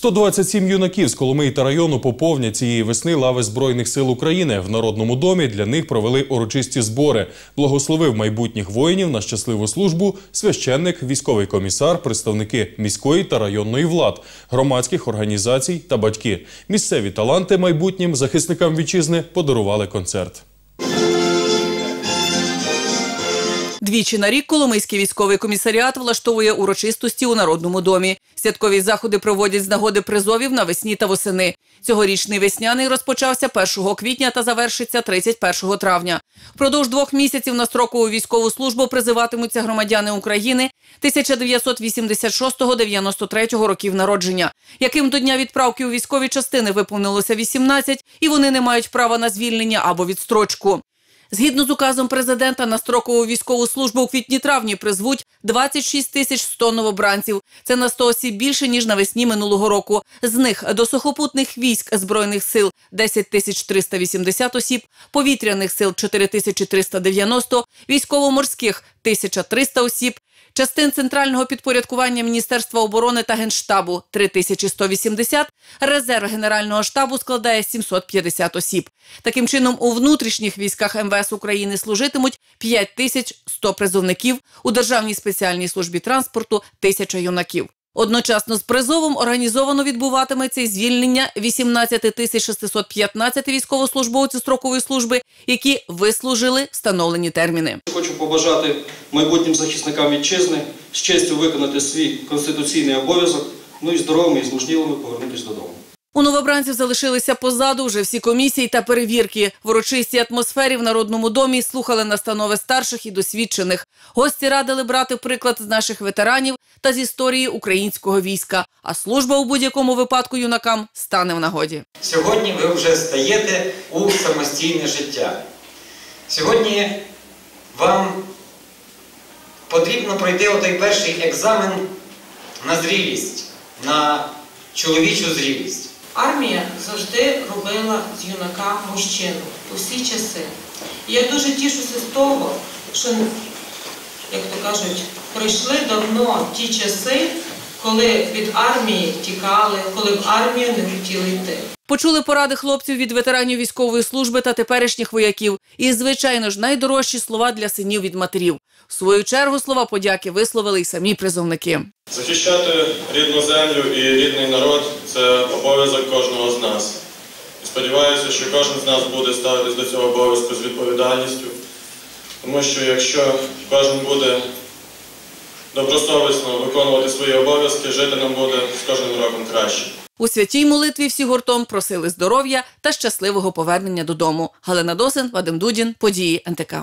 127 юнаків з Коломиї та району поповнять цієї весни лави Збройних сил України. В Народному домі для них провели урочисті збори. Благословив майбутніх воїнів на щасливу службу священник, військовий комісар, представники міської та районної влад, громадських організацій та батьки. Місцеві таланти майбутнім захисникам вітчизни подарували концерт. Двічі на рік Коломийський військовий комісаріат влаштовує урочистості у Народному домі. Святкові заходи проводять з нагоди призовів навесні та восени. Цьогорічний весняний розпочався 1 квітня та завершиться 31 травня. Впродовж двох місяців на строкову військову службу призиватимуться громадяни України 1986-93 років народження, яким до дня відправки у військові частини виповнилося 18, і вони не мають права на звільнення або відстрочку. Згідно з указом президента на строкову військову службу у квітні-травні призвуть 26 тисяч 100 новобранців. Це на 100 осіб більше ніж навесні минулого року. З них до сухопутних військ збройних сил 10 тисяч 380 осіб, повітряних сил 4 тисячі 390, військово-морських 1300 осіб. Частин центрального підпорядкування Міністерства оборони та Генштабу 3180, резерв Генерального штабу складає 750 осіб. Таким чином, у внутрішніх військах МВС України служитимуть 5100 призовників, у Державній спеціальній службі транспорту – тисяча юнаків. Одночасно з призовом організовано відбуватиметься звільнення 18 тисяч 615 військовослужбовців строкової служби, які вислужили встановлені терміни. Хочу побажати майбутнім захисникам вітчизни з честю виконати свій конституційний обов'язок, ну і здоровими і змужнілими повернутися додому. У новобранців залишилися позаду вже всі комісії та перевірки. В урочистій атмосфері в Народному домі слухали настанови старших і досвідчених. Гості радили брати приклад з наших ветеранів та з історії українського війська. А служба у будь-якому випадку юнакам стане в нагоді. Сьогодні ви вже стаєте у самостійне життя. Сьогодні вам потрібно пройти отой перший екзамен на зрілість, на чоловічу зрілість. Армія завжди робила з юнака мужчину у всі часи. І я дуже тішуся з того, що, як то кажуть, пройшли давно ті часи, коли від армії тікали, коли в армію не хотіли йти. Почули поради хлопців від ветеранів військової служби та теперішніх вояків. І, звичайно ж, найдорожчі слова для синів від матерів. В свою чергу слова подяки висловили й самі призовники. Захищати рідну землю і рідний народ це обов'язок кожного з нас. І сподіваюся, що кожен з нас буде ставитись до цього обов'язку з відповідальністю, тому що якщо кожен буде добросовісно виконувати свої обов'язки, жити нам буде з кожним роком краще. У святій молитві всі гуртом просили здоров'я та щасливого повернення додому. Галина Досин, Вадим Дудін, події НТК.